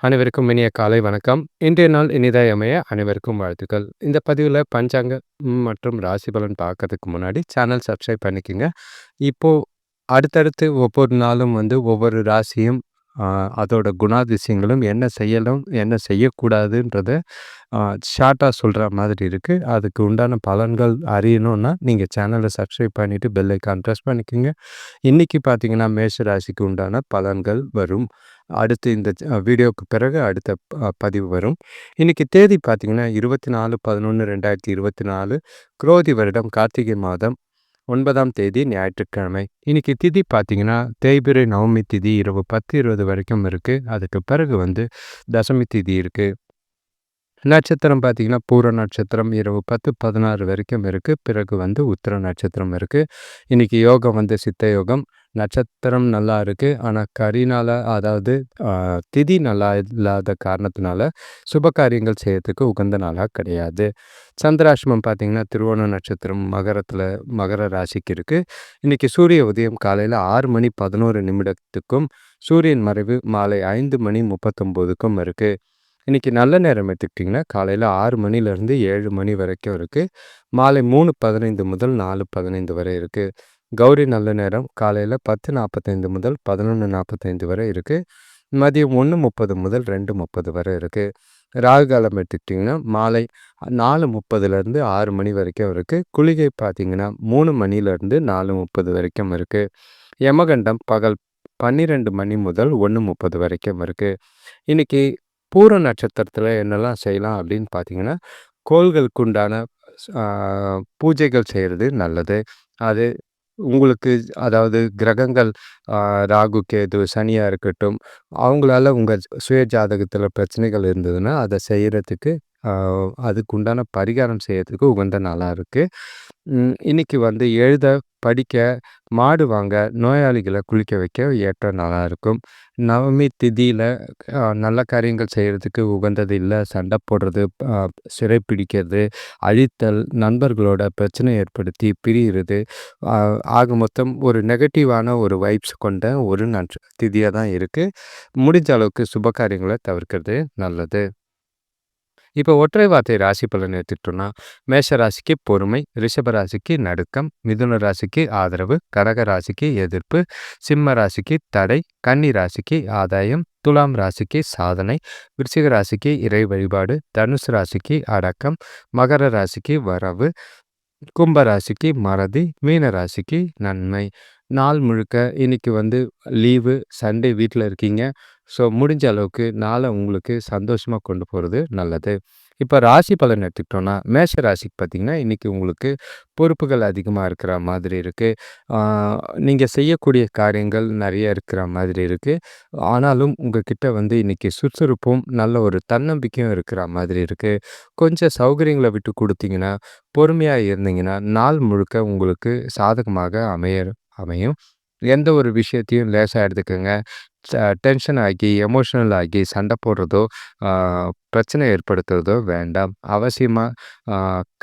அனைவருக்கும் இனிய காலை வணக்கம். இன்றைய நாள் இனிதாய் அமைய அனைவருக்கும் வாழ்த்துக்கள். இந்த பதிவில் பஞ்சாங்க மற்றும் ராசி பலன் பார்க்கறதுக்கு முன்னாடி சேனல் சப்ஸ்கிரைப் பண்ணிக்கோங்க. இப்போது அடுத்தடுத்து ஒவ்வொரு நாளும் வந்து ஒவ்வொரு ராசியும் அதோட குணாதிசயங்களும் என்ன செய்யலாம் என்ன செய்யக்கூடாதுன்றத ஷார்ட்டாக சொல்கிற மாதிரி இருக்குது அதுக்கு உண்டான பலன்கள் அறியணுன்னா நீங்கள் சேனலை சப்ஸ்கிரைப் பண்ணிவிட்டு பெல்லைக்கான் ப்ரெஸ் பண்ணிக்கோங்க. இன்றைக்கி பார்த்தீங்கன்னா மேஷ ராசிக்கு உண்டான பலன்கள் வரும். அடுத்து இந்த வீடியோவுக்கு பிறகு அடுத்த பதிவு வரும். இன்றைக்கி தேதி பார்த்திங்கன்னா இருபத்தி நாலு பதினொன்று ரெண்டாயிரத்தி இருபத்தி நாலு. குரோதி வருடம் கார்த்திகை மாதம். ஒன்பதாம் தேதி ஞாயிற்றுக்கிழமை. இன்னைக்கு திதி பார்த்தீங்கன்னா தேய்பிரை நவமி திதி இரவு பத்து இருபது வரைக்கும் இருக்குது அதுக்கு பிறகு வந்து தசமி திதி இருக்குது நட்சத்திரம் பார்த்திங்கன்னா பூர நட்சத்திரம் இரவு பத்து பதினாறு வரைக்கும் இருக்குது பிறகு வந்து உத்திர நட்சத்திரம் இருக்குது இன்றைக்கி யோகம் வந்து சித்த யோகம். நட்சத்திரம் நல்லா இருக்குது ஆனால் கரினால் அதாவது திதி நல்லா இல்லாத காரணத்தினால சுப காரியங்கள் செய்யறதுக்கு உகந்த நாளாக கிடையாது. சந்திராஷ்டமம் பார்த்திங்கன்னா திருவோண நட்சத்திரம் மகரத்தில் மகர ராசிக்கு இருக்குது இன்றைக்கி சூரிய உதயம் காலையில் ஆறு மணி பதினோரு நிமிடத்துக்கும் சூரியன் மறைவு மாலை ஐந்து மணி முப்பத்தொம்போதுக்கும் இருக்குது இன்றைக்கி நல்ல நேரம் எடுத்துக்கிட்டிங்கன்னா காலையில் ஆறு மணிலேருந்து ஏழு மணி வரைக்கும் இருக்குது மாலை மூணு பதினைந்து முதல் நாலு பதினைந்து வரை இருக்குது கௌரி நல்ல நேரம். காலையில் பத்து நாற்பத்தைந்து முதல் பதினொன்று நாற்பத்தைந்து வரை இருக்குது மதியம் ஒன்று முப்பது முதல் ரெண்டு முப்பது வரை இருக்குது ராகு காலம் எடுத்துக்கிட்டிங்கன்னா மாலை நாலு முப்பதுலேருந்து ஆறு மணி வரைக்கும் இருக்குது குளிகை பார்த்திங்கன்னா மூணு மணிலேருந்து நாலு முப்பது வரைக்கும் இருக்குது யமகண்டம் பகல் பன்னிரெண்டு மணி முதல் ஒன்று முப்பது வரைக்கும் இருக்குது இன்றைக்கி பூர நட்சத்திரத்தில் என்னெல்லாம் செய்யலாம் அப்படின்னு பார்த்தீங்கன்னா கோள்களுக்கு உண்டான பூஜைகள் செய்கிறது நல்லது. அது உங்களுக்கு அதாவது கிரகங்கள் ராகு கேது சனியாக இருக்கட்டும் அவங்களால உங்கள் சுய ஜாதகத்தில் பிரச்சனைகள் இருந்ததுன்னா அதை செய்கிறதுக்கு அதுக்கு உண்டான பரிகாரம் செய்யறதுக்கு உகந்த நாளாக இருக்குது இன்றைக்கி வந்து எழுத படிக்க மாடு வாங்க நோயாளிகளை குளிக்க வைக்க ஏற்ற நாளாக இருக்கும். நவமி திதியில் நல்ல காரியங்கள் செய்கிறதுக்கு உகந்தது இல்லை. சண்டை போடுறது சிறை பிடிக்கிறது அழித்தல் நண்பர்களோட பிரச்சனை ஏற்படுத்தி பிரிகிறது ஆக மொத்தம் ஒரு நெகட்டிவான ஒரு வைப்ஸ் கொண்ட ஒரு நன் திதியாக தான் இருக்குது முடிஞ்ச அளவுக்கு சுப காரியங்களை தவிர்க்கிறது நல்லது. இப்போ ஒற்றை வார்த்தை ராசி பலன் எடுத்துக்கிட்டோம்னா மேஷ ராசிக்கு பொறுமை ரிஷப ராசிக்கு நடுக்கம் மிதுன ராசிக்கு ஆதரவு கடக ராசிக்கு எதிர்ப்பு சிம்ம ராசிக்கு தடை கன்னி ராசிக்கு ஆதாயம் துலாம் ராசிக்கு சாதனை விருச்சிக ராசிக்கு இறை வழிபாடு தனுசு ராசிக்கு அடக்கம் மகர ராசிக்கு வரவு கும்ப ராசிக்கு மறதி மீன ராசிக்கு நன்மை. நாள் முழுக்க இன்னைக்கு வந்து லீவு சண்டே வீட்டில் இருக்கீங்க. ஸோ முடிஞ்ச அளவுக்கு நாளை உங்களுக்கு சந்தோஷமாக கொண்டு போகிறது நல்லது. இப்போ ராசி பலன் எடுத்துக்கிட்டோன்னா மேஷ ராசிக்கு பார்த்திங்கன்னா இன்றைக்கி உங்களுக்கு பொறுப்புகள் அதிகமாக இருக்கிற மாதிரி இருக்குது நீங்கள் செய்யக்கூடிய காரியங்கள் நிறைய இருக்கிற மாதிரி இருக்குது ஆனாலும் உங்கள்கிட்ட வந்து இன்றைக்கி சுறுசுறுப்பும் நல்ல ஒரு தன்னம்பிக்கையும் இருக்கிற மாதிரி இருக்குது கொஞ்சம் சௌகரியங்களை விட்டு கொடுத்தீங்கன்னா பொறுமையாக இருந்தீங்கன்னா நாள் முழுக்க உங்களுக்கு சாதகமாக அமைய அமையும். எந்த ஒரு விஷயத்தையும் லேசாக எடுத்துக்கோங்க. டென்ஷன் ஆகி எமோஷ்னல் ஆகி சண்டை போடுறதோ பிரச்சனை ஏற்படுத்துறதோ வேண்டாம். அவசியமாக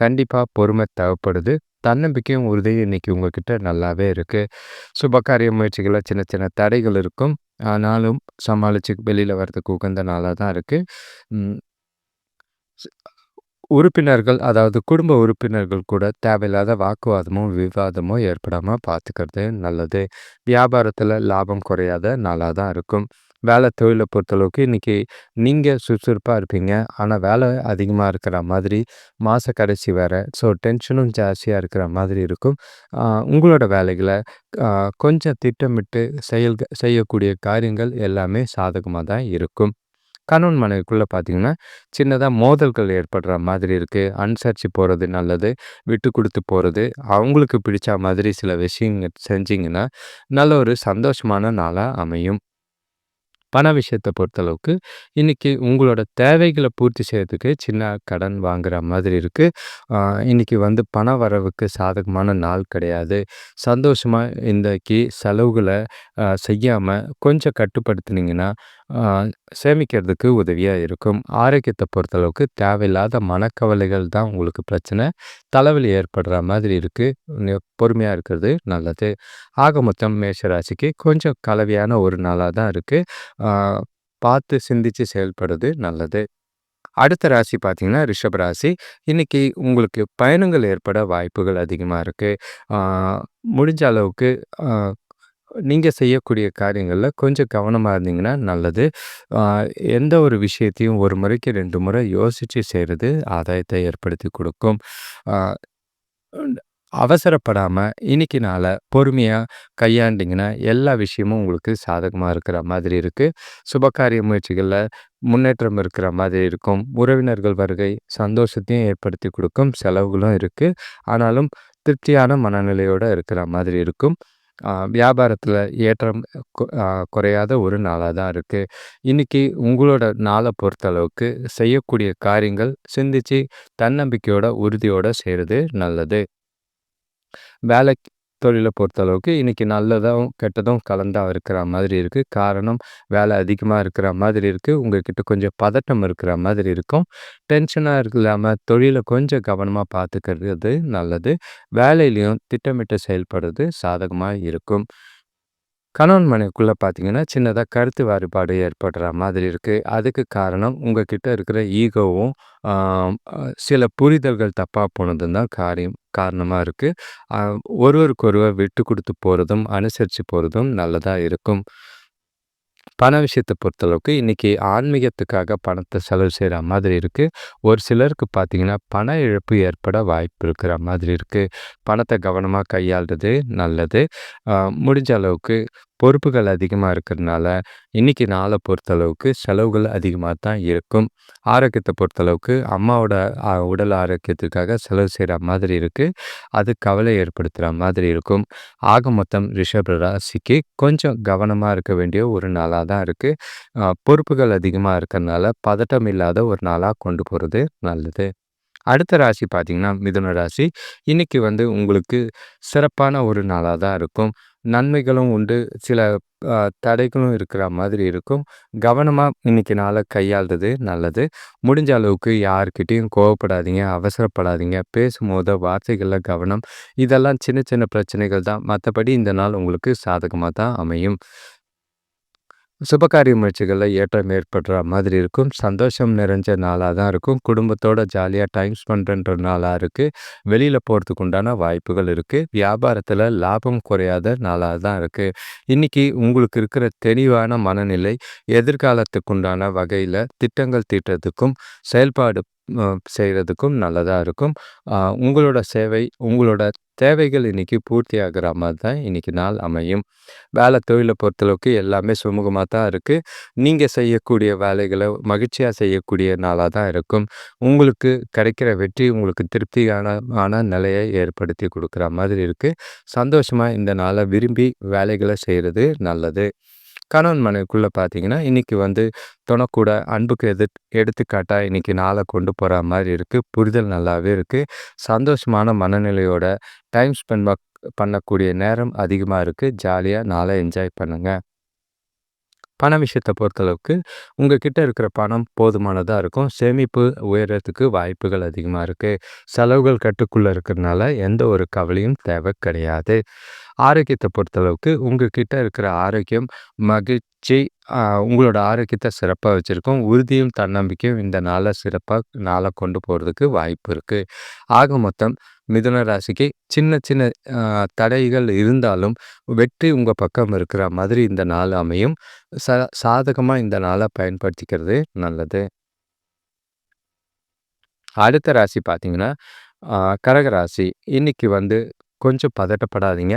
கண்டிப்பாக பொறுமை தேவைப்படுது. தன்னம்பிக்கையும் உறுதியும் இன்றைக்கி உங்ககிட்ட நல்லாவே இருக்குது சுபகாரிய முயற்சிகளில் சின்ன சின்ன தடைகள் இருக்கும். ஆனாலும் சமாளித்து வெளியில் வர்றதுக்கு உகந்த நாளாக தான் இருக்குது உறுப்பினர்கள் அதாவது குடும்ப உறுப்பினர்கள் கூட தேவையில்லாத வாக்குவாதமோ விவாதமோ ஏற்படாமல் பார்த்துக்கிறது நல்லது. வியாபாரத்தில் லாபம் குறையாத நாளாக தான் இருக்கும். வேலை தொழிலை பொறுத்தளவுக்கு இன்றைக்கி நீங்கள் சுறுசுறுப்பாக இருப்பீங்க. ஆனால் வேலை அதிகமாக இருக்கிற மாதிரி மாத கடைசி வேறு. ஸோ டென்ஷனும் ஜாஸ்தியாக இருக்கிற மாதிரி இருக்கும். உங்களோட வேலைகளை கொஞ்சம் திட்டமிட்டு செயல் செய்யக்கூடிய காரியங்கள் எல்லாமே சாதகமாக தான் இருக்கும். கணவன் மனைவிக்குள்ளே பார்த்தீங்கன்னா சின்னதாக மோதல்கள் ஏற்படுற மாதிரி இருக்குது அனுசரித்து போகிறது நல்லது விட்டு கொடுத்து போகிறது அவங்களுக்கு பிடிச்ச மாதிரி சில விஷயங்கள் செஞ்சிங்கன்னா நல்ல ஒரு சந்தோஷமான நாளாக அமையும். பண விஷயத்தை பொறுத்தளவுக்கு இன்றைக்கி உங்களோட தேவைகளை பூர்த்தி செய்யறதுக்கு சின்ன கடன் வாங்குகிற மாதிரி இருக்குது இன்றைக்கி வந்து பண வரவுக்கு சாதகமான நாள் கிடையாது. சந்தோஷமாக இன்றைக்கி செலவுகளை செய்யாமல் கொஞ்சம் கட்டுப்படுத்துனீங்கன்னா சேமிக்கிறதுக்கு உதவியாக இருக்கும். ஆரோக்கியத்தை பொறுத்தளவுக்கு தேவையில்லாத மனக்கவலைகள் தான் உங்களுக்கு பிரச்சனை. தலைவலி ஏற்படுற மாதிரி இருக்குது பொறுமையாக இருக்கிறது நல்லது. ஆக மொத்தம் மேஷராசிக்கு கொஞ்சம் கலவையான ஒரு நாளாக தான் இருக்குது பார்த்து சிந்தித்து செயல்படுறது நல்லது. அடுத்த ராசி பார்த்தீங்கன்னா, ரிஷப ராசி. இன்னைக்கு உங்களுக்கு பயணங்கள் ஏற்பட வாய்ப்புகள் அதிகமாக இருக்குது முடிஞ்ச அளவுக்கு நீங்கள் செய்யக்கூடிய காரியங்களில் கொஞ்சம் கவனமாக இருந்தீங்கன்னா நல்லது. எந்த ஒரு விஷயத்தையும் ஒரு முறைக்கு ரெண்டு முறை யோசித்து செய்கிறது ஆதாயத்தை ஏற்படுத்தி கொடுக்கும் அவசரப்படாமல் இன்னைக்கு நாள பொறுமையாக கையாண்டிங்கன்னா எல்லா விஷயமும் உங்களுக்கு சாதகமாக இருக்கிற மாதிரி இருக்குது சுபகாரிய முயற்சிகளில் முன்னேற்றம் இருக்கிற மாதிரி இருக்கும். உறவினர்கள் வருகை சந்தோஷத்தையும் ஏற்படுத்தி கொடுக்கும் செலவுகளும் இருக்குது ஆனாலும் திருப்தியான மனநிலையோடு இருக்கிற மாதிரி இருக்கும். வியாபாரத்தில் ஏற்றம் கொ குறையாத ஒரு நாளாக தான் இருக்குது இன்னைக்கு உங்களோட நாளை பொறுத்தளவுக்கு செய்யக்கூடிய காரியங்கள் சிந்திச்சு, தன்னம்பிக்கையோட, உறுதியோட செய்கிறது நல்லது. வேலை தொழிலை பொறுத்தளவுக்கு இன்றைக்கி நல்லதும், கெட்டதும் கலந்தா இருக்கிற மாதிரி இருக்குது காரணம் வேலை அதிகமாக இருக்கிற மாதிரி இருக்குது உங்கள்கிட்ட கொஞ்சம் பதட்டம் இருக்கிற மாதிரி இருக்கும். டென்ஷனாக இல்லாம தொழிலை கொஞ்சம் கவனமாக பார்த்துக்கிறது நல்லது. வேலையிலையும் திட்டமிட்டு செயல்படுறது சாதகமாக இருக்கும். கணவன் மனைவிக்குள்ளே பார்த்தீங்கன்னா, சின்னதாக கருத்து வேறுபாடு ஏற்படுற மாதிரி இருக்குது அதுக்கு காரணம் உங்ககிட்ட இருக்கிற ஈகோவும், சில புரிதல்கள் தப்பாக போனதும் தான் காரியம் காரணமாக இருக்குது ஒருவருக்கொருவர் விட்டு கொடுத்து போகிறதும் அனுசரித்து போகிறதும் நல்லதாக இருக்கும். பண விஷயத்தை பொறுத்தளவுக்கு இன்றைக்கி ஆன்மீகத்துக்காக பணத்தை செலவு செய்கிற மாதிரி இருக்குது ஒரு சிலருக்கு பார்த்தீங்கன்னா, பண இழப்பு ஏற்பட வாய்ப்பு இருக்கிற மாதிரி இருக்குது பணத்தை கவனமாக கையாள்றது நல்லது. முடிஞ்ச அளவுக்கு பொறுப்புகள் அதிகமாக இருக்கிறதுனால, இன்றைக்கி நாளை பொறுத்தளவுக்கு செலவுகள் அதிகமாக தான் இருக்கும். ஆரோக்கியத்தை பொறுத்தளவுக்கு அம்மாவோட உடல் ஆரோக்கியத்துக்காக செலவு செய்கிற மாதிரி இருக்குது அது கவலை ஏற்படுத்துகிற மாதிரி இருக்கும். ஆக மொத்தம் ரிஷப ராசிக்கு கொஞ்சம் கவனமாக இருக்க வேண்டிய ஒரு நாளாக தான் இருக்குது பொறுப்புகள் அதிகமாக இருக்கிறதுனால பதட்டம் இல்லாத ஒரு நாளாக கொண்டு போகிறது நல்லது. அடுத்த ராசி பார்த்தீங்கன்னா, மிதுன ராசி. இன்னைக்கு வந்து உங்களுக்கு சிறப்பான ஒரு நாளாக தான் இருக்கும். நன்மைகளும் உண்டு. சில தடைகளும் இருக்கிற மாதிரி இருக்கும். கவனமாக இன்னைக்கு நாளை கையாள்றது நல்லது. முடிஞ்ச அளவுக்கு யார்கிட்டயும் கோவப்படாதீங்க, அவசரப்படாதீங்க. பேசும்போது வார்த்தைகளில் கவனம். இதெல்லாம் சின்ன சின்ன பிரச்சனைகள் தான். மற்றபடி இந்த நாள் உங்களுக்கு சாதகமாக தான் அமையும். சுபகாரிய முயற்சிகளில் ஏற்றம் ஏற்படுற மாதிரி இருக்கும். சந்தோஷம் நிறைஞ்ச நாளாக தான் இருக்கும். குடும்பத்தோட ஜாலியாக டைம் ஸ்பெண்ட் நாளாக இருக்குது வெளியில் போகிறதுக்கு உண்டான வாய்ப்புகள் இருக்குது வியாபாரத்தில் லாபம் குறையாத நாளாக தான் இருக்குது இன்றைக்கி உங்களுக்கு இருக்கிற தெளிவான மனநிலை, எதிர்காலத்துக்கு உண்டான திட்டங்கள் தீட்டுறதுக்கும், செயல்பாடு செய்கிறதுக்கும் நல்லதாக இருக்கும். உங்களோட சேவை, உங்களோட தேவைகள் இன்னைக்கு பூர்த்தியாகிற மாதிரி தான் இன்னைக்கு நாள் அமையும். வேலை தொழிலை பொறுத்தளவுக்கு எல்லாமே சுமூகமாக தான் இருக்குது நீங்கள் செய்யக்கூடிய வேலைகளை மகிழ்ச்சியாக செய்யக்கூடிய நாளாக தான் இருக்கும். உங்களுக்கு கிடைக்கிற வெற்றி உங்களுக்கு திருப்தியான நிலையை ஏற்படுத்தி கொடுக்குற மாதிரி இருக்குது சந்தோஷமாக இந்த நாளை விரும்பி வேலைகளை செய்கிறது நல்லது. கணவன் மனைவிக்குள்ளே பார்த்தீங்கன்னா, இன்னைக்கு வந்து துணக்கூட அன்புக்கு எதிர் எடுத்துக்காட்டா இன்னைக்கு நாளை கொண்டு போற மாதிரி இருக்கு. புரிதல் நல்லாவே இருக்கு. சந்தோஷமான மனநிலையோட டைம் ஸ்பெண்ட் பண்ணக்கூடிய நேரம் அதிகமாக இருக்குது ஜாலியாக நாளை என்ஜாய் பண்ணுங்கள் பண விஷயத்தை பொறுத்தளவுக்கு, உங்ககிட்ட இருக்கிற பணம் போதுமானதாக இருக்கும். சேமிப்பு உயர்றதுக்கு வாய்ப்புகள் அதிகமாக இருக்குது செலவுகள் கட்டுக்குள்ளே இருக்கிறனால எந்த ஒரு கவலையும் தேவை கிடையாது. ஆரோக்கியத்தை பொறுத்தளவுக்கு, உங்ககிட்ட இருக்கிற ஆரோக்கியம், மகிழ்ச்சி உங்களோட ஆரோக்கியத்தை சிறப்பாக வச்சிருக்கும். உறுதியும், தன்னம்பிக்கையும் இந்த நாளை சிறப்பாக நாளை கொண்டு போகிறதுக்கு வாய்ப்பு இருக்குது ஆக மொத்தம் மிதுன ராசிக்கு சின்ன சின்ன தடைகள் இருந்தாலும், வெற்றி உங்கள் பக்கம் இருக்கிற மாதிரி இந்த நாள் அமையும். ச சாதகமாக இந்த நாளை பயன்படுத்திக்கிறது நல்லது. அடுத்த ராசி பார்த்தீங்கன்னா, அ ராசி. இன்னைக்கு வந்து கொஞ்சம் பதட்டப்படாதீங்க.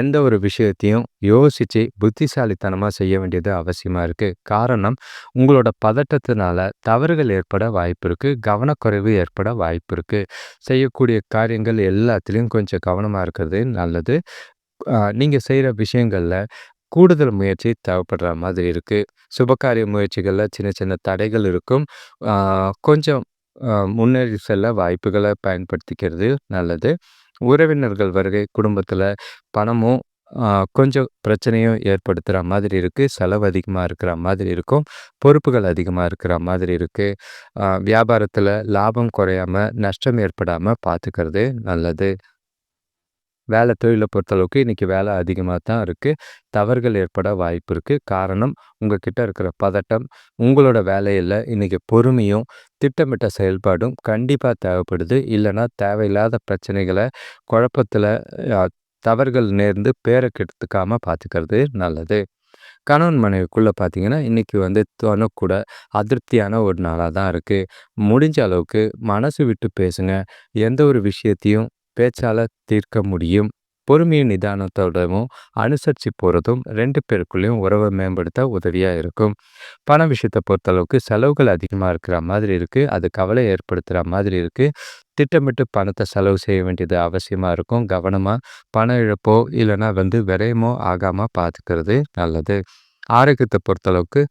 எந்த ஒரு விஷயத்தையும் யோசித்து புத்திசாலித்தனமாக செய்ய வேண்டியது அவசியமாக இருக்குது காரணம், உங்களோட பதட்டத்தினால தவறுகள் ஏற்பட வாய்ப்பு இருக்குது கவனக்குறைவு ஏற்பட வாய்ப்பு இருக்குது செய்யக்கூடிய காரியங்கள் எல்லாத்துலேயும் கொஞ்சம் கவனமாக இருக்கிறது நல்லது. நீங்கள் செய்கிற விஷயங்களில் கூடுதல் முயற்சி தேவைப்படுற மாதிரி இருக்குது சுபகாரிய முயற்சிகளில் சின்ன சின்ன தடைகள் இருக்கும். கொஞ்சம் முன்னேறி செல்ல வாய்ப்புகளை பயன்படுத்திக்கிறது நல்லது. உறவினர்கள் வருகை குடும்பத்தில் பணமும் கொஞ்சம் பிரச்சனையும் ஏற்படுத்துகிற மாதிரி இருக்குது செலவு அதிகமாக இருக்கிற மாதிரி இருக்கும். பொறுப்புகள் அதிகமாக இருக்கிற மாதிரி இருக்குது வியாபாரத்தில் லாபம் குறையாம, நஷ்டம் ஏற்படாமல் பார்த்துக்கிறது நல்லது. வேலை தொழிலை பொறுத்தளவுக்கு இன்றைக்கி வேலை அதிகமாக தான் இருக்குது தவறுகள் ஏற்பட வாய்ப்பு இருக்குது காரணம் உங்கள் கிட்ட இருக்கிற பதட்டம் உங்களோட வேலையில் இன்றைக்கி பொறுமையும் திட்டமிட்ட செயல்பாடும் கண்டிப்பாக தேவைப்படுது. இல்லைன்னா தேவையில்லாத பிரச்சனைகளை குழப்பத்தில் தவறுகள் நேர்ந்து பேரை கெடுத்துக்காமல் பார்த்துக்கிறது நல்லது. கணவன் மனைவிக்குள்ளே பார்த்தீங்கன்னா இன்றைக்கி வந்து தனக்கூட அதிருப்தியான ஒரு நாளாக தான் இருக்குது முடிஞ்ச அளவுக்கு மனசு விட்டு பேசுங்க. எந்த ஒரு விஷயத்தையும் பேச்சால் தீர்க்க முடியும். பொறுமையும் நிதானத்தோடவும் அனுசரித்து போகிறதும் ரெண்டு பேருக்குள்ளேயும் உறவை மேம்படுத்த உதவியாக இருக்கும். பண விஷயத்தை பொறுத்தளவுக்கு செலவுகள் அதிகமாக இருக்கிற மாதிரி இருக்குது அது கவலை ஏற்படுத்துகிற மாதிரி இருக்குது திட்டமிட்டு பணத்தை செலவு செய்ய வேண்டியது அவசியமாக இருக்கும். கவனமாக பண இழப்போ இல்லைன்னா வந்து விரயமோ ஆகாமல் பார்த்துக்கிறது நல்லது. ஆரோக்கியத்தை பொறுத்தளவுக்கு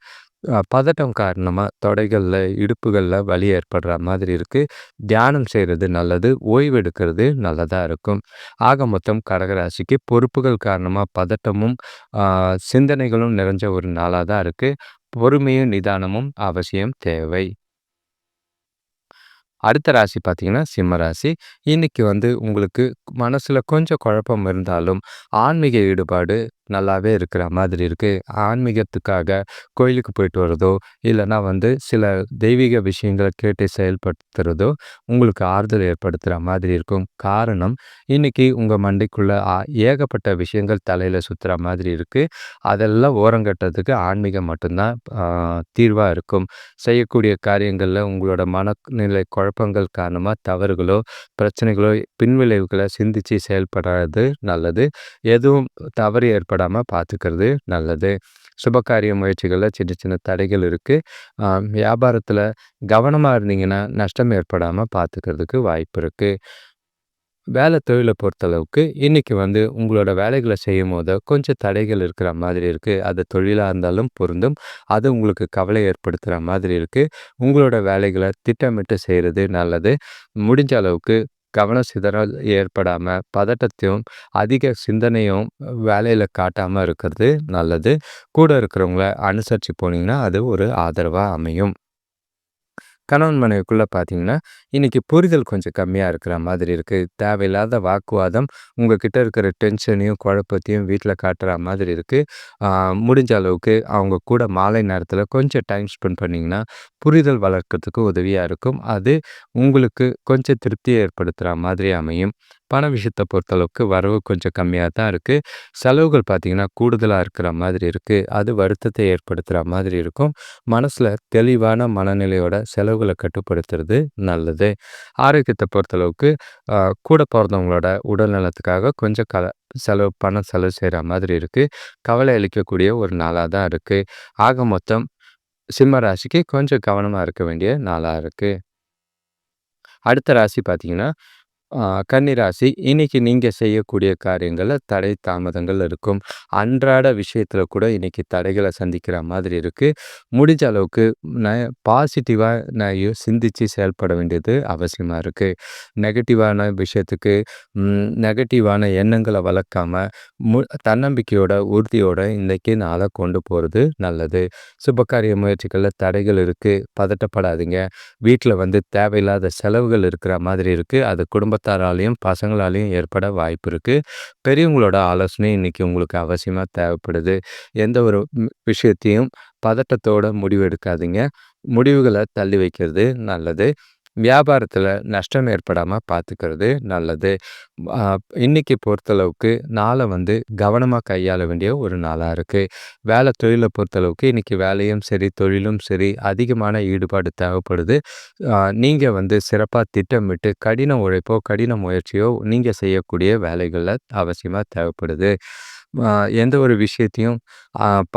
பதட்டம் காரணமாக தொடைகளில் இடுப்புகளில் வலி ஏற்படுற மாதிரி இருக்குது தியானம் செய்கிறது நல்லது ஓய்வு எடுக்கிறது நல்லதாக இருக்கும். ஆக மொத்தம் கடகராசிக்கு பொறுப்புகள் காரணமாக பதட்டமும் சிந்தனைகளும் நிறைஞ்ச ஒரு நாளாக தான் இருக்குது பொறுமையும் நிதானமும் அவசியம் தேவை. அடுத்த ராசி பார்த்தீங்கன்னா சிம்ம ராசி. இன்னைக்கு வந்து உங்களுக்கு மனசில் கொஞ்சம் குழப்பம் இருந்தாலும் ஆன்மீக ஈடுபாடு நல்லாவே இருக்கிற மாதிரி இருக்குது ஆன்மீகத்துக்காக கோயிலுக்கு போயிட்டு வரதோ இல்லைனா வந்து சில தெய்வீக விஷயங்களை கேட்டு செயல்படுத்துகிறதோ உங்களுக்கு ஆறுதல் ஏற்படுத்துகிற மாதிரி இருக்கும். காரணம் இன்றைக்கி உங்கள் மண்டைக்குள்ளே ஏகப்பட்ட விஷயங்கள் தலையில் சுற்றுற மாதிரி இருக்குது அதெல்லாம் ஓரங்கட்டுறதுக்கு ஆன்மீகம் மட்டும்தான் தீர்வாக இருக்கும். செய்யக்கூடிய காரியங்களில் உங்களோட மனநிலை குழப்பங்கள் காரணமாக தவறுகளோ பிரச்சனைகளோ பின்விளைவுகளை சிந்தித்து செயல்படுறது நல்லது. எதுவும் தவறு ஏற்பட ஏற்படாமல் பார்த்துக்கிறது நல்லது. சுபகாரிய முயற்சிகளில் சின்ன சின்ன தடைகள் இருக்குது வியாபாரத்தில் கவனமாக இருந்தீங்கன்னா நஷ்டம் ஏற்படாமல் பார்த்துக்கிறதுக்கு வாய்ப்பு இருக்குது வேலை தொழிலை பொறுத்தளவுக்கு இன்றைக்கி வந்து உங்களோட வேலைகளை செய்யும் போது கொஞ்சம் தடைகள் இருக்கிற மாதிரி இருக்குது அது தொழிலாக இருந்தாலும் பொருந்தும். அது உங்களுக்கு கவலை ஏற்படுத்துகிற மாதிரி இருக்குது உங்களோட வேலைகளை திட்டமிட்டு செய்கிறது நல்லது. முடிஞ்ச அளவுக்கு கவன சிதறல் ஏற்படாமல் பதட்டத்தையும் அதிக சிந்தனையும் வேலையில் காட்டாமல் இருக்கிறது நல்லது. கூட இருக்கிறவங்கள அனுசரித்து போனீங்கன்னா அது ஒரு ஆதரவாக அமையும். கணவன் மனைவிக்குள்ளே பார்த்தீங்கன்னா இன்றைக்கி புரிதல் கொஞ்சம் கம்மியாக இருக்கிற மாதிரி இருக்குது தேவையில்லாத வாக்குவாதம் உங்கள்கிட்ட இருக்கிற டென்ஷனையும் குழப்பத்தையும் வீட்டில் காட்டுற மாதிரி இருக்குது முடிஞ்ச அளவுக்கு அவங்க கூட மாலை நேரத்தில் கொஞ்சம் டைம் ஸ்பெண்ட் பண்ணிங்கன்னா புரிதல் வளர்க்கறதுக்கு உதவியாக இருக்கும். அது உங்களுக்கு கொஞ்சம் திருப்தியை ஏற்படுத்துகிற மாதிரி அமையும். பண விஷயத்தை பொறுத்தளவுக்கு வரவு கொஞ்சம் கம்மியாக தான் இருக்குது செலவுகள் பார்த்திங்கன்னா கூடுதலாக இருக்கிற மாதிரி இருக்குது அது வருத்தத்தை ஏற்படுத்துகிற மாதிரி இருக்கும். மனசில் தெளிவான மனநிலையோட செலவுகளை கட்டுப்படுத்துறது நல்லது. ஆரோக்கியத்தை பொறுத்தளவுக்கு கூட பிறந்தவங்களோட உடல் நலத்துக்காக கொஞ்சம் கல செலவு பணம் செலவு செய்கிற மாதிரி இருக்குது கவலை அளிக்கக்கூடிய ஒரு நாளாக தான் இருக்குது ஆக மொத்தம் சிம்ம ராசிக்கு கொஞ்சம் கவனமாக இருக்க வேண்டிய நாளாக இருக்குது அடுத்த ராசி பார்த்திங்கன்னா கன்னிராசி இன்னைக்கு நீங்கள் செய்யக்கூடிய காரியங்களில் தடை தாமதங்கள் இருக்கும். அன்றாட விஷயத்தில் கூட இன்னைக்கு தடைகளை சந்திக்கிற மாதிரி இருக்குது முடிஞ்ச அளவுக்கு நான் பாசிட்டிவாக நான் சிந்தித்து செயல்பட வேண்டியது அவசியமாக இருக்குது நெகட்டிவான விஷயத்துக்கு நெகட்டிவான எண்ணங்களை வளர்க்காமல் மு தன்னம்பிக்கையோட உறுதியோட இன்றைக்கி நாளை கொண்டு போகிறது நல்லது. சுபகாரிய முயற்சிகளில் தடைகள் இருக்குது பதட்டப்படாதீங்க. வீட்டில் வந்து தேவையில்லாத செலவுகள் இருக்கிற மாதிரி இருக்குது அது குடும்ப குடும்பத்தாராலையும் பசங்களாலையும் ஏற்பட வாய்ப்பு இருக்குது பெரியவங்களோட ஆலோசனை இன்றைக்கி உங்களுக்கு அவசியமாக தேவைப்படுது. எந்த ஒரு விஷயத்தையும் பதட்டத்தோட முடிவு எடுக்காதீங்க. முடிவுகளை தள்ளி வைக்கிறது நல்லது. வியாபாரத்தில் நஷ்டம் ஏற்படாமல் பார்த்துக்கிறது நல்லது. இன்றைக்கி பொறுத்தளவுக்கு நாளை வந்து கவனமாக கையாள வேண்டிய ஒரு நாளாக இருக்குது வேலை தொழிலை பொறுத்தளவுக்கு இன்றைக்கி வேலையும் சரி தொழிலும் சரி அதிகமான ஈடுபாடு தேவைப்படுது. நீங்கள் வந்து சிறப்பாக திட்டமிட்டு கடின உழைப்போ கடின முயற்சியோ நீங்கள் செய்யக்கூடிய வேலைகளில் அவசியமாக தேவைப்படுது. எந்த ஒரு விஷயத்தையும்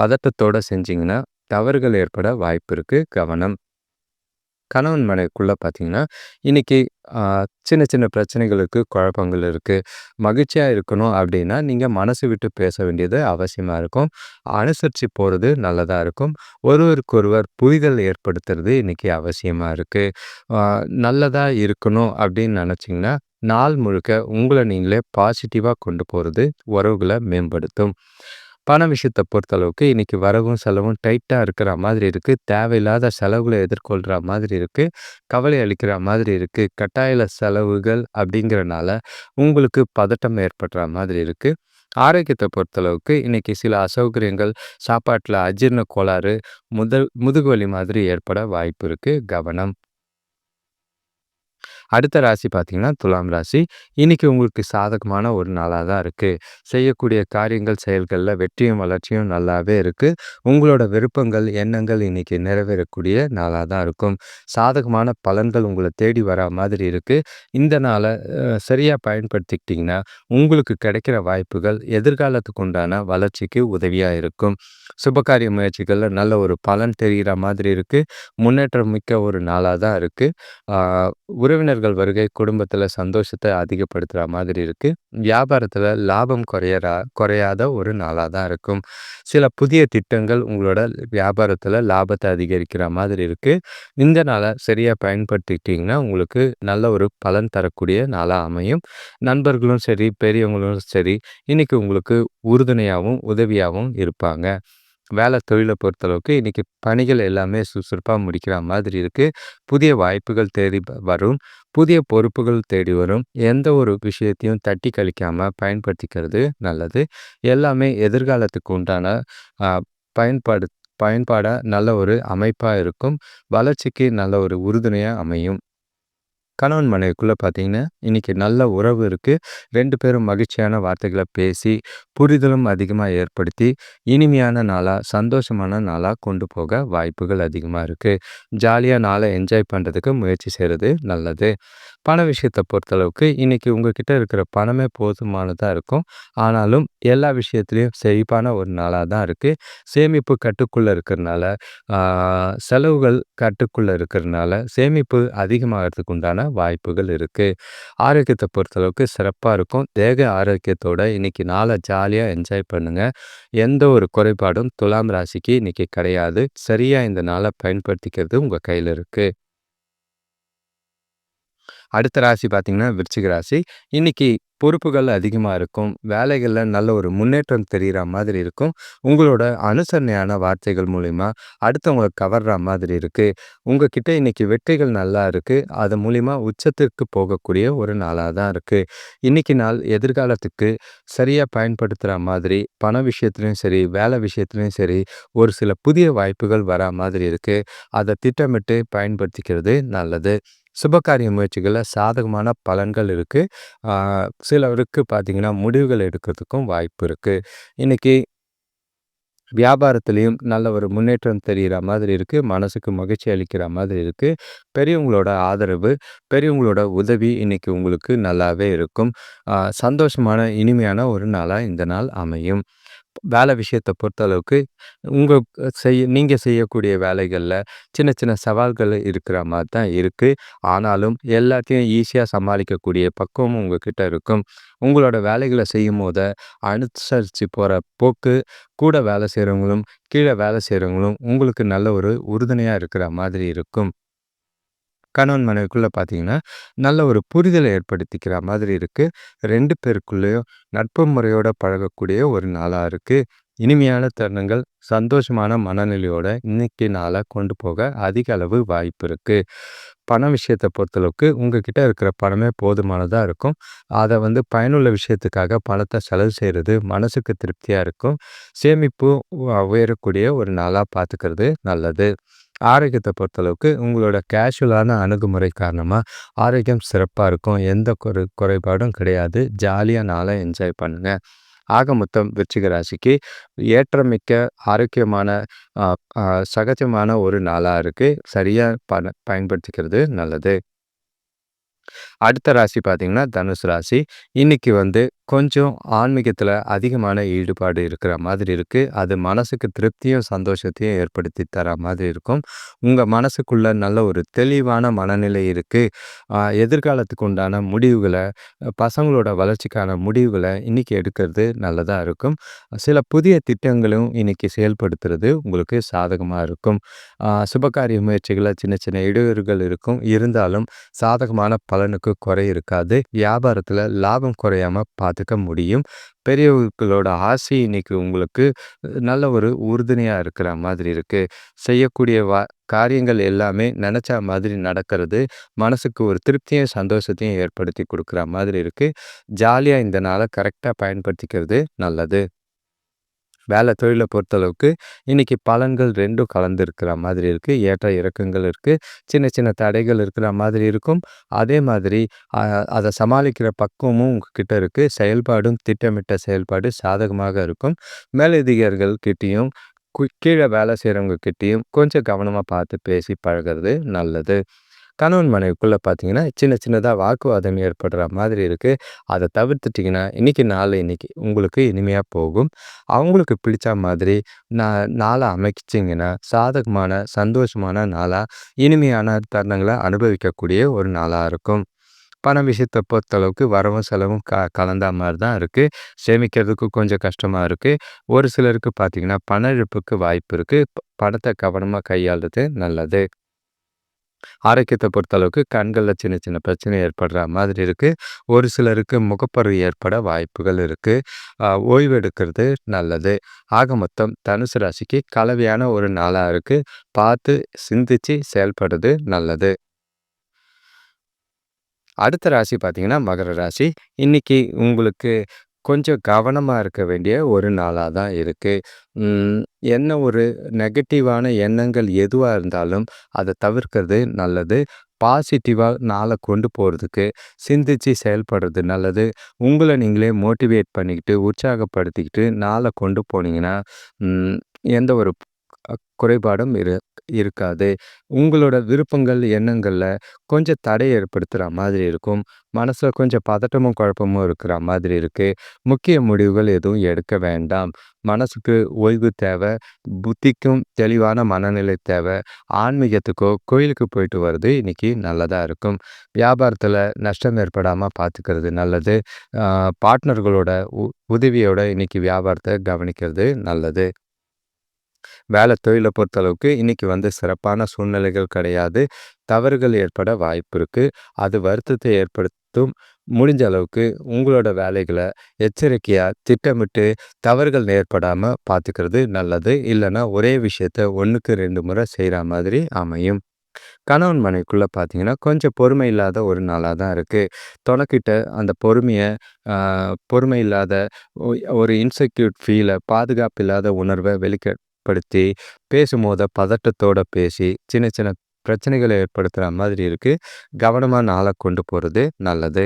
பதட்டத்தோடு செஞ்சிங்கன்னா தவறுகள் ஏற்பட வாய்ப்பு இருக்குது கவனம். கணவன் மனைவிக்குள்ளே பார்த்தீங்கன்னா இன்றைக்கி சின்ன சின்ன பிரச்சனைகளுக்கு குழப்பங்கள் இருக்குது மகிழ்ச்சியாக இருக்கணும் அப்படின்னா நீங்கள் மனசு விட்டு பேச வேண்டியது அவசியமாக இருக்கும். அனுசரித்து போகிறது நல்லதாக இருக்கும். ஒருவருக்கொருவர் புரிதல் ஏற்படுத்துறது இன்றைக்கி அவசியமாக இருக்குது நல்லதாக இருக்கணும் அப்படின்னு நினச்சிங்கன்னா நாள் முழுக்க உங்களை நீங்களே பாசிட்டிவாக கொண்டு போகிறது உறவுகளை மேம்படுத்தும். பண விஷயத்தை பொறுத்தளவுக்கு இன்றைக்கி வரவும் செலவும் டைட்டாக இருக்கிற மாதிரி இருக்குது தேவையில்லாத செலவுகளை எதிர்கொள்கிற மாதிரி இருக்குது கவலை அளிக்கிற மாதிரி இருக்குது கட்டாய செலவுகள் அப்படிங்கிறனால உங்களுக்கு பதட்டம் ஏற்படுற மாதிரி இருக்குது ஆரோக்கியத்தை பொறுத்தளவுக்கு இன்றைக்கி சில அசௌகரியங்கள் சாப்பாட்டில் அஜீர்ண கோளாறு முதல் முதுகுவலி மாதிரி ஏற்பட வாய்ப்பு இருக்குது கவனம் அடுத்த ராசி பார்த்தீங்கன்னா துலாம் ராசி. இன்னைக்கு உங்களுக்கு சாதகமான ஒரு நாளாக தான் இருக்குது செய்யக்கூடிய காரியங்கள் செயல்களில் வெற்றியும் வளர்ச்சியும் நல்லாவே இருக்குது உங்களோட விருப்பங்கள் எண்ணங்கள் இன்னைக்கு நிறைவேறக்கூடிய நாளாக தான் இருக்கும். சாதகமான பலன்கள் உங்களை தேடி வர மாதிரி இருக்குது இந்த நாளை சரியாக பயன்படுத்திக்கிட்டிங்கன்னா உங்களுக்கு கிடைக்கிற வாய்ப்புகள் எதிர்காலத்துக்கு உண்டான வளர்ச்சிக்கு உதவியாக இருக்கும். சுபகாரிய முயற்சிகளில் நல்ல ஒரு பலன் தெரிகிற மாதிரி இருக்குது முன்னேற்றம் மிக்க ஒரு நாளாக தான் இருக்குது உறவினர்கள் வருகை குடும்பத்தில் சந்தோஷத்தை அதிகப்படுத்துகிற மாதிரி இருக்குது வியாபாரத்தில் லாபம் குறையறா குறையாத ஒரு நாளாக தான் இருக்கும். சில புதிய திட்டங்கள் உங்களோட வியாபாரத்தில் லாபத்தை அதிகரிக்கிற மாதிரி இருக்குது இந்த நாளை சரியாக பயன்படுத்திக்கிட்டிங்கன்னா உங்களுக்கு நல்ல ஒரு பலன் தரக்கூடிய நாளாக அமையும். நண்பர்களும் சரி பெரியவங்களும் சரி இன்றைக்கி உங்களுக்கு உறுதுணையாகவும் உதவியாகவும் இருப்பாங்க. வேலை தொழிலை பொறுத்தளவுக்கு இன்றைக்கி பணிகள் எல்லாமே சுறுசுறுப்பாக முடிக்கிற மாதிரி இருக்குது புதிய வாய்ப்புகள் தேடி வரும். புதிய பொறுப்புகள் தேடி வரும். எந்த ஒரு விஷயத்தையும் தட்டி கழிக்காமல் பயன்படுத்திக்கிறது நல்லது. எல்லாமே எதிர்காலத்துக்கு உண்டான பயன்பாடு பயன்பாடாக நல்ல ஒரு அமைப்பாக இருக்கும். வளர்ச்சிக்கு நல்ல ஒரு உறுதுணையாக அமையும். கணவன் மனைவிக்குள்ளே பார்த்தீங்கன்னா இன்றைக்கி நல்ல உறவு இருக்குது ரெண்டு பேரும் மகிழ்ச்சியான வார்த்தைகளை பேசி புரிதலும் அதிகமாக ஏற்படுத்தி இனிமையான நாளாக சந்தோஷமான நாளாக கொண்டு போக வாய்ப்புகள் அதிகமாக இருக்குது ஜாலியாக நாளை என்ஜாய் பண்ணுறதுக்கு முயற்சி செய்கிறது நல்லது. பண விஷயத்தை பொறுத்தளவுக்கு இன்றைக்கி உங்ககிட்ட இருக்கிற பணமே போதுமானதாக இருக்கும். ஆனாலும் எல்லா விஷயத்துலேயும் செழிப்பான ஒரு நாளாக தான் இருக்குது சேமிப்பு கட்டுக்குள்ளே இருக்கிறனால செலவுகள் கட்டுக்குள்ளே இருக்கிறனால சேமிப்பு அதிகமாகிறதுக்கு உண்டான வாய்ப்புகள் இருக்குது ஆரோக்கியத்தை பொறுத்தளவுக்கு சிறப்பாக இருக்கும். தேக ஆரோக்கியத்தோட இன்றைக்கி நாளை ஜாலியாக என்ஜாய் பண்ணுங்கள் எந்த ஒரு குறைபாடும் துலாம் ராசிக்கு இன்றைக்கி கிடையாது. சரியாக இந்த நாளை பயன்படுத்திக்கிறது உங்கள் கையில் இருக்குது அடுத்த ராசி பார்த்திங்கன்னா விருச்சிக ராசி. இன்றைக்கி பொறுப்புகள் அதிகமாக இருக்கும். வேலைகளில் நல்ல ஒரு முன்னேற்றம் தெரிகிற மாதிரி இருக்கும். உங்களோட அனுசரணையான வார்த்தைகள் மூலிமா அடுத்தவங்களை கவர்ற மாதிரி இருக்குது உங்ககிட்ட இன்றைக்கி வெற்றிகள் நல்லா இருக்குது அது மூலிமா உச்சத்திற்கு போகக்கூடிய ஒரு நாளாக தான் இருக்குது இன்றைக்கி நாள் எதிர்காலத்துக்கு சரியாக பயன்படுத்துகிற மாதிரி பண விஷயத்துலையும் சரி வேலை விஷயத்துலையும் சரி ஒரு சில புதிய வாய்ப்புகள் வரா மாதிரி இருக்குது அதை திட்டமிட்டு பயன்படுத்திக்கிறது நல்லது. சுபகாரிய முயற்சிகளில் சாதகமான பலன்கள் இருக்குது சிலருக்கு பார்த்திங்கன்னா முடிவுகள் எடுக்கிறதுக்கும் வாய்ப்பு இருக்குது இன்றைக்கி வியாபாரத்துலேயும் நல்ல ஒரு முன்னேற்றம் தெரிகிற மாதிரி இருக்குது மனசுக்கு மகிழ்ச்சி அளிக்கிற மாதிரி இருக்குது பெரியவங்களோட ஆதரவு பெரியவங்களோட உதவி இன்றைக்கி உங்களுக்கு நல்லாவே இருக்கும். சந்தோஷமான இனிமையான ஒரு நாளாக இந்த நாள் அமையும். வேலை விஷயத்தை பொறுத்தளவுக்கு உங்கள் செய்ய நீங்கள் செய்யக்கூடிய வேலைகளில் சின்ன சின்ன சவால்கள் இருக்கிற மாதிரி தான் இருக்குது ஆனாலும் எல்லாத்தையும் ஈஸியாக சமாளிக்கக்கூடிய பக்குவமும் உங்ககிட்ட இருக்கும். உங்களோட வேலைகளை செய்யும் போத அனுசரித்து போகிற போக்கு கூட வேலை செய்கிறவங்களும் கீழே வேலை செய்கிறவங்களும் உங்களுக்கு நல்ல ஒரு உறுதுணையாக இருக்கிற மாதிரி இருக்கும். கணவன் மனைவிக்குள்ளே பார்த்தீங்கன்னா நல்ல ஒரு புரிதலை ஏற்படுத்திக்கிற மாதிரி இருக்குது ரெண்டு பேருக்குள்ளேயும் நட்பு முறையோட பழகக்கூடிய ஒரு நாளாக இருக்குது இனிமையான தருணங்கள் சந்தோஷமான மனநிலையோட இன்னைக்கு நாளை கொண்டு போக அதிக அளவு வாய்ப்பு இருக்குது பண விஷயத்தை பொறுத்தளவுக்கு உங்ககிட்ட இருக்கிற பணமே போதுமானதாக இருக்கும். அதை வந்து பயனுள்ள விஷயத்துக்காக பணத்தை செலவு செய்கிறது மனசுக்கு திருப்தியாக இருக்கும். சேமிப்பு உயரக்கூடிய ஒரு நாளாக பார்த்துக்கிறது நல்லது. ஆரோக்கியத்தை பொறுத்தளவுக்கு உங்களோட கேஷுவலான அணுகுமுறை காரணமாக ஆரோக்கியம் சிறப்பாக இருக்கும். எந்த குறை குறைபாடும் கிடையாது. ஜாலியாக நாளை என்ஜாய் பண்ணுங்கள் ஆக மொத்தம் விருச்சிக ராசிக்கு ஏற்றமிக்க ஆரோக்கியமான சகஜமான ஒரு நாளாக இருக்குது சரியாக ப பயன்படுத்திக்கிறது நல்லது. அடுத்த ராசி பார்த்தீங்கன்னா தனுசு ராசி. இன்னைக்கு வந்து கொஞ்சம் ஆன்மீகத்தில் அதிகமான ஈடுபாடு இருக்கிற மாதிரி இருக்குது அது மனசுக்கு திருப்தியும் சந்தோஷத்தையும் ஏற்படுத்தி தர மாதிரி இருக்கும். உங்கள் மனசுக்குள்ளே நல்ல ஒரு தெளிவான மனநிலை இருக்குது எதிர்காலத்துக்கு உண்டான முடிவுகளை பசங்களோட வளர்ச்சிக்கான முடிவுகளை இன்றைக்கி எடுக்கிறது நல்லதாக இருக்கும். சில புதிய திட்டங்களும் இன்றைக்கி செயல்படுத்துறது உங்களுக்கு சாதகமாக இருக்கும். சுபகாரிய முயற்சிகளில் சின்ன சின்ன இடையூறுகள் இருக்கும். இருந்தாலும் சாதகமான பலனுக்கு குறை இருக்காது. வியாபாரத்தில் லாபம் குறையாமல் பார்த்து எடுத்துக்க முடியும். பெரியவர்களோட ஆசை இன்னைக்கு உங்களுக்கு நல்ல ஒரு உறுதுணையாக இருக்கிற மாதிரி இருக்குது செய்யக்கூடிய வா காரியங்கள் எல்லாமே நினச்ச மாதிரி நடக்கிறது. மனசுக்கு ஒரு திருப்தியும் சந்தோஷத்தையும் ஏற்படுத்தி கொடுக்குற மாதிரி இருக்குது ஜாலியாக இந்த நாளை கரெக்டாக பயன்படுத்திக்கிறது நல்லது. வேலை தொழிலை பொறுத்தளவுக்கு இன்றைக்கி பலன்கள் ரெண்டும் கலந்து இருக்கிற மாதிரி இருக்குது ஏற்ற இறக்கங்கள் இருக்குது சின்ன சின்ன தடைகள் இருக்கிற மாதிரி இருக்கும். அதே மாதிரி அதை சமாளிக்கிற பக்குவமும் உங்ககிட்ட இருக்குது செயல்பாடும் திட்டமிட்ட செயல்பாடு சாதகமாக இருக்கும். மேலதிகாரிகள் கிட்டேயும் கீழே வேலை செய்கிறவங்க கிட்டேயும் கொஞ்சம் கவனமாக பார்த்து பேசி பழகிறது நல்லது. கணவன் மனைவிக்குள்ளே பார்த்தீங்கன்னா சின்ன சின்னதாக வாக்குவாதம் ஏற்படுற மாதிரி இருக்குது அதை தவிர்த்துட்டிங்கன்னா இன்றைக்கி நாள் இன்றைக்கி உங்களுக்கு இனிமையாக போகும். அவங்களுக்கு பிடிச்ச மாதிரி நான் நாளை அமைச்சிங்கன்னா சாதகமான சந்தோஷமான நாளாக இனிமையான தருணங்களை அனுபவிக்கக்கூடிய ஒரு நாளாக இருக்கும். பண விஷயத்தை பொறுத்தளவுக்கு வரவும் செலவும் க கலந்த மாதிரி தான் இருக்குது சேமிக்கிறதுக்கு கொஞ்சம் கஷ்டமாக இருக்குது ஒரு சிலருக்கு பார்த்திங்கன்னா பண இழப்புக்கு வாய்ப்பு இருக்குது பணத்தை கவனமாக கையாளுறது நல்லது. ஆரோக்கியத்தை பொறுத்தளவுக்கு கண்களில் சின்ன சின்ன பிரச்சனை ஏற்படுற மாதிரி இருக்குது ஒரு சிலருக்கு முகப்பரு ஏற்பட வாய்ப்புகள் இருக்குது ஓய்வு எடுக்கிறது நல்லது. ஆக மொத்தம் தனுசு ராசிக்கு கலவையான ஒரு நாளாக இருக்குது பார்த்து சிந்திச்சு செயல்படுறது நல்லது. அடுத்த ராசி பார்த்தீங்கன்னா மகர ராசி. இன்னைக்கு உங்களுக்கு கொஞ்சம் கவனமாக இருக்க வேண்டிய ஒரு நாளாக தான் இருக்குது என்ன ஒரு நெகட்டிவான எண்ணங்கள் எதுவாக இருந்தாலும் அதை தவிர்க்கிறது நல்லது. பாசிட்டிவாக நாளை கொண்டு போகிறதுக்கு சிந்திச்சு செயல்படுறது நல்லது. உங்களை நீங்களே மோட்டிவேட் பண்ணிக்கிட்டு உற்சாகப்படுத்திக்கிட்டு நாளை கொண்டு போனீங்கன்னா எந்த ஒரு குறைபாடும் இரு இருக்காது. உங்களோட விருப்பங்கள் எண்ணங்களில் கொஞ்சம் தடை ஏற்படுத்துகிற மாதிரி இருக்கும். மனசில் கொஞ்சம் பதட்டமும் குழப்பமும் இருக்கிற மாதிரி இருக்குது முக்கிய முடிவுகள் எதுவும் எடுக்க வேண்டாம். மனசுக்கு ஓய்வு தேவை. புத்திக்கும் தெளிவான மனநிலை தேவை. ஆன்மீகத்துக்கோ கோயிலுக்கு போயிட்டு வர்றது இன்னைக்கு நல்லதாக இருக்கும். வியாபாரத்தில் நஷ்டம் ஏற்படாமல் பார்த்துக்கிறது நல்லது. பார்ட்னர்களோட உதவியோட இன்னைக்கு வியாபாரத்தை கவனிக்கிறது நல்லது. வேலை தொழிலை பொறுத்தளவுக்கு இன்றைக்கி வந்து சிறப்பான சூழ்நிலைகள் கிடையாது. தவறுகள் ஏற்பட வாய்ப்பு இருக்குது அது வருத்தத்தை ஏற்படுத்தும் முடிஞ்ச அளவுக்கு உங்களோட வேலைகளை எச்சரிக்கையாக திட்டமிட்டு தவறுகள் ஏற்படாமல் பார்த்துக்கிறது நல்லது. இல்லைன்னா ஒரே விஷயத்த ஒன்றுக்கு ரெண்டு முறை செய்கிற மாதிரி அமையும். கணவன் மனைக்குள்ளே பார்த்தீங்கன்னா கொஞ்சம் பொறுமை இல்லாத ஒரு நாளாக தான் இருக்குது தொணக்கிட்ட அந்த பொறுமையை பொறுமை இல்லாத ஒரு இன்செக்யூர் ஃபீலை பாதுகாப்பு இல்லாத உணர்வை வெளிக்க ஏற்படுத்தி பேசும்போது பதட்டத்தோடு பேசி சின்ன சின்ன பிரச்சனைகளை ஏற்படுத்துகிற மாதிரி இருக்குது கவனமாக நாளை கொண்டு போகிறது நல்லது.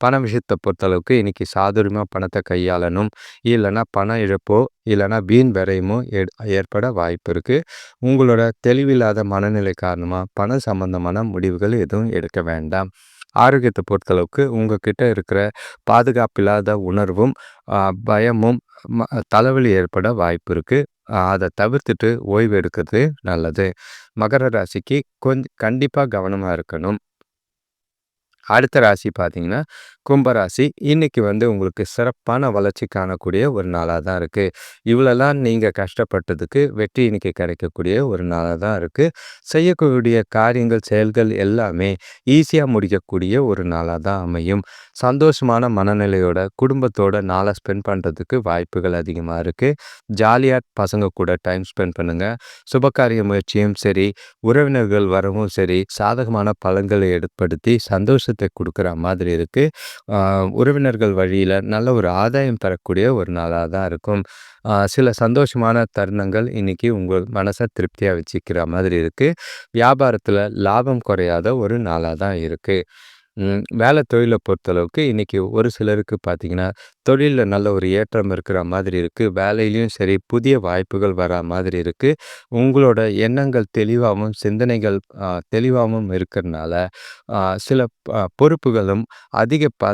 பண விஷயத்தை பொறுத்தளவுக்கு இன்றைக்கி சாதுரியமாக பணத்தை கையாளணும். இல்லைன்னா பண இழப்போ இல்லைன்னா வீண் விரையுமோ ஏற்பட வாய்ப்பு இருக்குது உங்களோட தெளிவில்லாத மனநிலை காரணமாக பண சம்பந்தமான முடிவுகள் எதுவும் எடுக்க வேண்டாம். ஆரோக்கியத்தை பொறுத்தளவுக்கு உங்ககிட்ட இருக்கிற பாதுகாப்பில்லாத உணர்வும் பயமும் தலைவலி ஏற்பட வாய்ப்பு இருக்குது அதை தவிர்த்துட்டு ஓய்வு எடுக்கிறது நல்லது. மகர ராசிக்கு கொஞ்சம் கண்டிப்பாக கவனமாக இருக்கணும். அடுத்த ராசி பார்த்தீங்கன்னா கும்பராசி இன்னைக்கு வந்து உங்களுக்கு சிறப்பான வளர்ச்சி காணக்கூடிய ஒரு நாளாக தான் இருக்குது இவ்வளோலாம் நீங்கள் கஷ்டப்பட்டதுக்கு வெற்றி இன்னைக்கு கிடைக்கக்கூடிய ஒரு நாளாக தான் இருக்குது செய்யக்கூடிய காரியங்கள் செயல்கள் எல்லாமே ஈஸியாக முடிக்கக்கூடிய ஒரு நாளாக தான் அமையும். சந்தோஷமான மனநிலையோட குடும்பத்தோட நாளை ஸ்பெண்ட் பண்ணுறதுக்கு வாய்ப்புகள் அதிகமாக இருக்குது ஜாலியாக பசங்க கூட டைம் ஸ்பெண்ட் பண்ணுங்கள் சுபகாரிய முயற்சியும் சரி உறவினர்கள் வரவும் சரி சாதகமான பலன்களை ஏற்படுத்தி சந்தோஷத்தை கொடுக்குற மாதிரி இருக்குது உறவினர்கள் வழியில் நல்ல ஒரு ஆதாயம் பெறக்கூடிய ஒரு நாளாக தான் இருக்கும். சில சந்தோஷமான தருணங்கள் இன்றைக்கி உங்கள் மனசை திருப்தியாக வச்சுக்கிற மாதிரி இருக்குது வியாபாரத்தில் லாபம் குறையாத ஒரு நாளாக தான் இருக்குது வேலை தொழிலை பொறுத்தளவுக்கு இன்றைக்கி ஒரு சிலருக்கு பார்த்திங்கன்னா தொழிலில் நல்ல ஒரு ஏற்றம் இருக்கிற மாதிரி இருக்குது வேலையிலையும் சரி புதிய வாய்ப்புகள் வர மாதிரி இருக்குது உங்களோட எண்ணங்கள் தெளிவாகவும் சிந்தனைகள் தெளிவாகவும் இருக்கிறனால சில பொறுப்புகளும் அதிக ப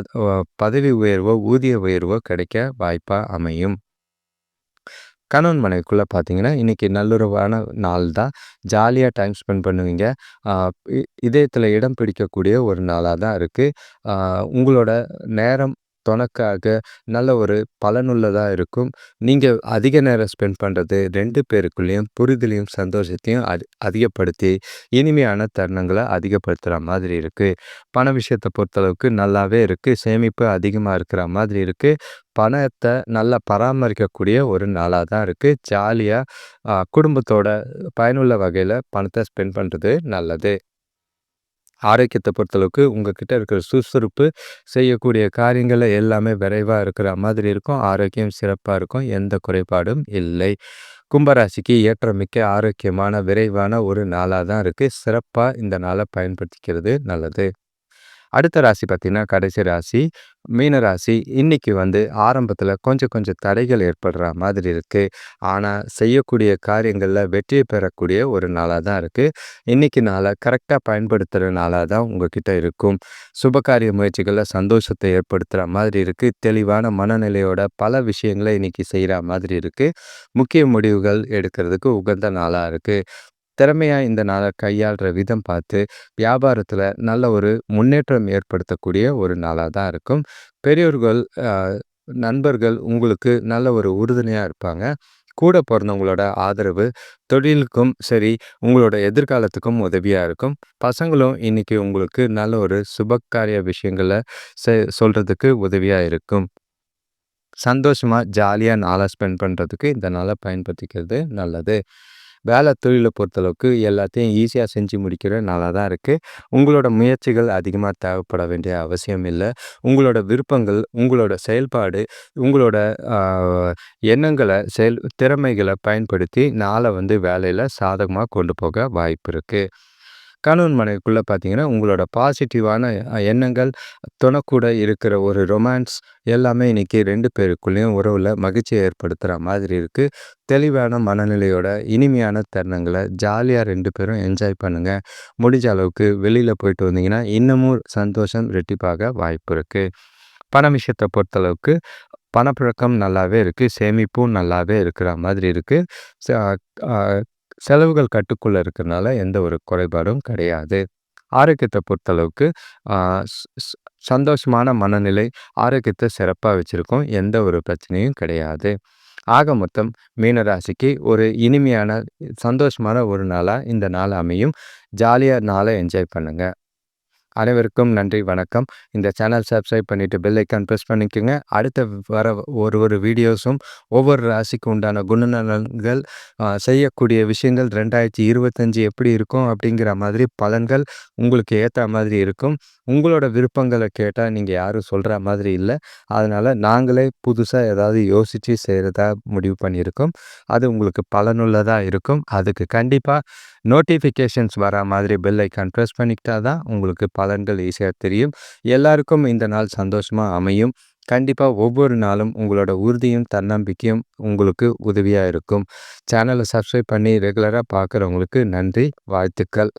பதவி உயர்வோ ஊதிய உயர்வோ கிடைக்க வாய்ப்பாக அமையும். கணவன் மனைவிக்குள்ளே பார்த்தீங்கன்னா இன்றைக்கி நல்லுறவான நாள் தான். ஜாலியாக டைம் ஸ்பெண்ட் பண்ணுவீங்க. இதயத்தில் இடம் பிடிக்கக்கூடிய ஒரு நாளாக தான் இருக்குது உங்களோட நேரம் துணக்காக நல்ல ஒரு பலனுள்ளதாக இருக்கும். நீங்கள் அதிக நேரம் ஸ்பெண்ட் பண்ணுறது ரெண்டு பேருக்குள்ளேயும் புரிதலையும், சந்தோஷத்தையும் அதி அதிகப்படுத்தி, இனிமையான தருணங்களை அதிகப்படுத்துகிற மாதிரி இருக்குது பண விஷயத்த பொறுத்தளவுக்கு நல்லாவே இருக்குது சேமிப்பு அதிகமாக இருக்கிற மாதிரி இருக்குது பணத்தை நல்லா பராமரிக்கக்கூடிய ஒரு நாளாக தான் இருக்குது ஜாலியாக குடும்பத்தோட பயனுள்ள வகையில் பணத்தை ஸ்பெண்ட் பண்ணுறது நல்லது. ஆரோக்கியத்தை பொறுத்தளவுக்கு உங்ககிட்ட இருக்கிற சுறுசுறுப்பு, செய்யக்கூடிய காரியங்களை எல்லாமே விரைவாக இருக்கிற மாதிரி இருக்கும். ஆரோக்கியம் சிறப்பாக இருக்கும். எந்த குறைபாடும் இல்லை. கும்பராசிக்கு ஏற்றமிக்க ஆரோக்கியமான, விரைவான ஒரு நாளாக தான் இருக்குது சிறப்பாக இந்த நாளை பயன்படுத்திக்கிறது நல்லது. அடுத்த ராசி பார்த்தீங்கன்னா, கடைசி ராசி மீன ராசி. இன்னைக்கு வந்து ஆரம்பத்தில் கொஞ்சம் கொஞ்சம் தடைகள் ஏற்படுற மாதிரி இருக்குது ஆனால் செய்யக்கூடிய காரியங்களில் வெற்றி பெறக்கூடிய ஒரு நாளாக தான் இருக்குது இன்னைக்கு நாளை கரெக்டாக பயன்படுத்துகிற நாளாக தான் உங்ககிட்ட இருக்கும். சுபகாரிய முயற்சிகளில் சந்தோஷத்தை ஏற்படுத்துகிற மாதிரி இருக்குது தெளிவான மனநிலையோட பல விஷயங்களை இன்னைக்கு செய்கிற மாதிரி இருக்குது முக்கிய முடிவுகள் எடுக்கிறதுக்கு உகந்த நாளாக இருக்குது திறமையாக இந்த நாளை கையாளுற விதம் பார்த்து, வியாபாரத்தில் நல்ல ஒரு முன்னேற்றம் ஏற்படுத்தக்கூடிய ஒரு நாளாக தான் இருக்கும். பெரியோர்கள், நண்பர்கள் உங்களுக்கு நல்ல ஒரு உறுதுணையாக இருப்பாங்க. கூட பிறந்தவங்களோட ஆதரவு தொழிலுக்கும் சரி, உங்களோட எதிர்காலத்துக்கும் உதவியாக இருக்கும். பசங்களும் இன்னைக்கு உங்களுக்கு நல்ல ஒரு சுபக்காரிய விஷயங்கள செ சொல்றதுக்கு உதவியாக இருக்கும். சந்தோஷமாக ஜாலியாக நாளை ஸ்பெண்ட் பண்ணுறதுக்கு இந்த நாளை பயன்படுத்திக்கிறது நல்லது. வேலை, தொழிலை பொறுத்தளவுக்கு எல்லாத்தையும் ஈஸியாக செஞ்சு முடிக்கிற நாளாக தான் இருக்குது உங்களோட முயற்சிகள் அதிகமாக தேவைப்பட வேண்டிய அவசியம் இல்லை. உங்களோட விருப்பங்கள், உங்களோட செயல்பாடு, உங்களோட எண்ணங்களை செயல் திறமைகளை பயன்படுத்தி நாளை வந்து வேலையில் சாதகமாக கொண்டு போக வாய்ப்பு இருக்குது கணவன் மனைவிக்குள்ளே பார்த்தீங்கன்னா, உங்களோட பாசிட்டிவான எண்ணங்கள், துணக்கூட இருக்கிற ஒரு ரொமான்ஸ் எல்லாமே இன்றைக்கி ரெண்டு பேருக்குள்ளேயும் உறவில் மகிழ்ச்சியை ஏற்படுத்துகிற மாதிரி இருக்குது தெளிவான மனநிலையோட இனிமையான தருணங்களை ஜாலியாக ரெண்டு பேரும் என்ஜாய் பண்ணுங்கள் முடிஞ்ச அளவுக்கு வெளியில் போயிட்டு வந்தீங்கன்னா, இன்னமும் சந்தோஷம் ரெட்டிப்பாக வாய்ப்பு இருக்குது பண விஷயத்தை பொறுத்தளவுக்கு பணப்புழக்கம் நல்லாவே இருக்குது சேமிப்பும் நல்லாவே இருக்கிற மாதிரி இருக்குது செலவுகள் கட்டுக்குள்ள இருக்கிறனால எந்த ஒரு குறைபாடும் கிடையாது. ஆரோக்கியத்தை பொறுத்தளவுக்கு சந்தோஷமான மனநிலை ஆரோக்கியத்தை சிறப்பாக வச்சுருக்கோம் எந்த ஒரு பிரச்சனையும் கிடையாது. ஆக மொத்தம் மீனராசிக்கு ஒரு இனிமையான, சந்தோஷமான ஒரு நாளாக இந்த நாள் அமையும். ஜாலியாக நாளை என்ஜாய் பண்ணுங்கள் அனைவருக்கும் நன்றி, வணக்கம். இந்த சேனல் சப்ஸ்கிரைப் பண்ணிவிட்டு பெல் ஐக்கான் ப்ரெஸ் பண்ணிக்கோங்க அடுத்த வர ஒரு ஒரு வீடியோஸும் ஒவ்வொரு ராசிக்கு உண்டான குணநலன்கள், செய்யக்கூடிய விஷயங்கள் 2025 எப்படி இருக்கும் அப்படிங்கிற மாதிரி பலன்கள் உங்களுக்கு ஏற்ற மாதிரி இருக்கும். உங்களோட விருப்பங்களை கேட்டால் நீங்கள் யாரும் சொல்கிற மாதிரி இல்லை அதனால் நாங்களே புதுசாக ஏதாவது யோசித்து செய்கிறதா முடிவு பண்ணியிருக்கோம். அது உங்களுக்கு பலனுள்ளதாக இருக்கும். அதுக்கு கண்டிப்பாக நோட்டிஃபிகேஷன்ஸ் வர மாதிரி பெல் ஐக்கான் ப்ரெஸ் பண்ணிக்கிட்டா தான் உங்களுக்கு பலன்கள் ஈஸியாக தெரியும். எல்லாருக்கும் இந்த நாள் சந்தோஷமாக அமையும். கண்டிப்பாக ஒவ்வொரு நாளும் உங்களோட உறுதியும், தன்னம்பிக்கையும் உங்களுக்கு உதவியாக இருக்கும். சேனலை சப்ஸ்கிரைப் பண்ணி ரெகுலராக பார்க்குறவங்களுக்கு நன்றி, வாழ்த்துக்கள்.